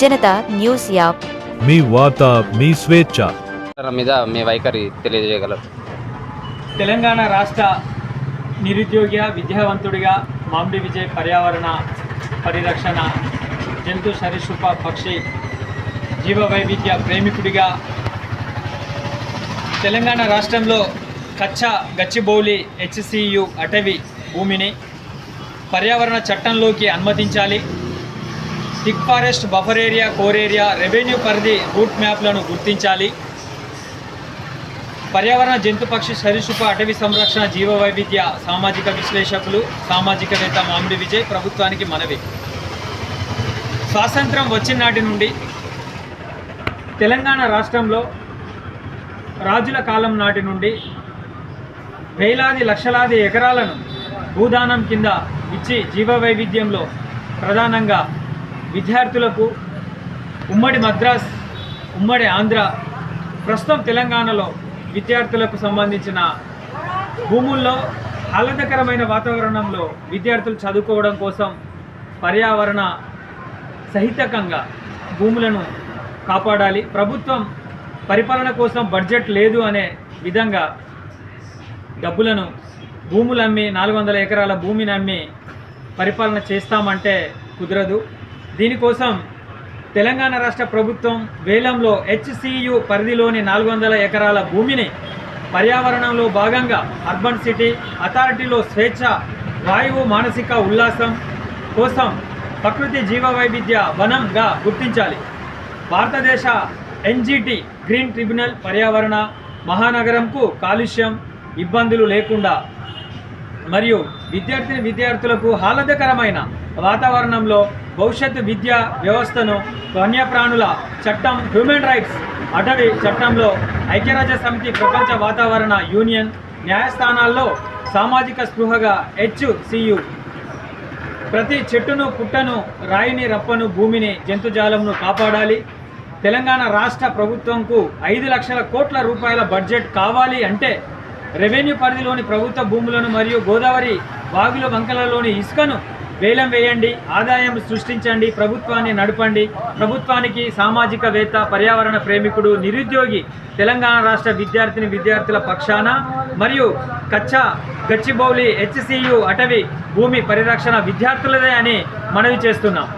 Janata news app. మీ వార్త మీ స్వేచ్ఛ. మీద మీ వైఖరి తెలియజేయగలరు. తెలంగాణ రాష్ట్ర నిరుద్యోగిగా విద్యావంతుడిగా మామిడి విజయ్ పర్యావరణ పరిరక్షణ జంతు సరీసృప పక్షి జీవ వైవిధ్య ప్రేమికుడిగా తెలంగాణ రాష్ట్రంలో కచ్చా గచ్చిబౌలి హెచ్సియు అటవీ భూమిని పర్యావరణ చట్టంలోకి అనుమతించాలి. Thick forest buffer area core area revenue పరిధి రూట్ మ్యాప్లను గుర్తించాలి. పర్యావరణ జంతు పక్షి సరీసృప అటవీ సంరక్షణ జీవ వైవిధ్య సామాజిక విశ్లేషకులు సామాజికవేత్త మామిడి విజయ్ ప్రభుత్వానికి మనవి. స్వాతంత్రం వచ్చిన నాటి నుండి తెలంగాణ రాష్ట్రంలో రాజుల కాలం నాటి నుండి వేలాది లక్షలాది ఎకరాలను భూదానం కింద ఇచ్చి జీవ వైవిధ్యంలో ప్రధానంగా విద్యార్థులకు ఉమ్మడి మద్రాస్ ఉమ్మడి ఆంధ్ర ప్రస్తుతం తెలంగాణలో విద్యార్థులకు సంబంధించిన భూముల్లో ఆహ్లాదకరమైన వాతావరణంలో విద్యార్థులు చదువుకోవడం కోసం పర్యావరణ సహితకంగా భూములను కాపాడాలి. ప్రభుత్వం పరిపాలన కోసం బడ్జెట్ లేదు అనే విధంగా డబ్బులను భూములు అమ్మి నాలుగు వందల ఎకరాల భూమిని అమ్మి పరిపాలన చేస్తామంటే కుదరదు. దీనికోసం తెలంగాణ రాష్ట్ర ప్రభుత్వం వేలంలో హెచ్సియు పరిధిలోని నాలుగు వందల ఎకరాల భూమిని పర్యావరణంలో భాగంగా అర్బన్ సిటీ అథారిటీలో స్వేచ్ఛ వాయువు మానసిక ఉల్లాసం కోసం ప్రకృతి జీవవైవిధ్య వనంగా గుర్తించాలి. భారతదేశ ఎన్జిటి గ్రీన్ ట్రిబ్యునల్ పర్యావరణ మహానగరంకు కాలుష్యం ఇబ్బందులు లేకుండా మరియు విద్యార్థిని విద్యార్థులకు ఆహ్లాదకరమైన వాతావరణంలో భవిష్యత్తు విద్యా వ్యవస్థను వన్యప్రాణుల చట్టం హ్యూమన్ రైట్స్ అటవీ చట్టంలో ఐక్యరాజ్య సమితి ప్రపంచ వాతావరణ యూనియన్ న్యాయస్థానాల్లో సామాజిక స్పృహగా హెచ్సియు ప్రతి చెట్టును పుట్టను రాయిని రప్పను భూమిని జంతుజాలంను కాపాడాలి. తెలంగాణ రాష్ట్ర ప్రభుత్వంకు ఐదు లక్షల కోట్ల రూపాయల బడ్జెట్ కావాలి అంటే రెవెన్యూ పరిధిలోని ప్రభుత్వ భూములను మరియు గోదావరి వాగుల వంకలలోని ఇసుకను వేలం వేయండి ఆదాయం సృష్టించండి ప్రభుత్వాన్ని నడపండి. ప్రభుత్వానికి సామాజికవేత్త పర్యావరణ ప్రేమికుడు నిరుద్యోగి తెలంగాణ రాష్ట్ర విద్యార్థిని విద్యార్థుల పక్షాన మరియు కచ్చా గచ్చిబౌలి హెచ్సియు అటవీ భూమి పరిరక్షణ విద్యార్థులదే అని మనవి చేస్తున్నాం.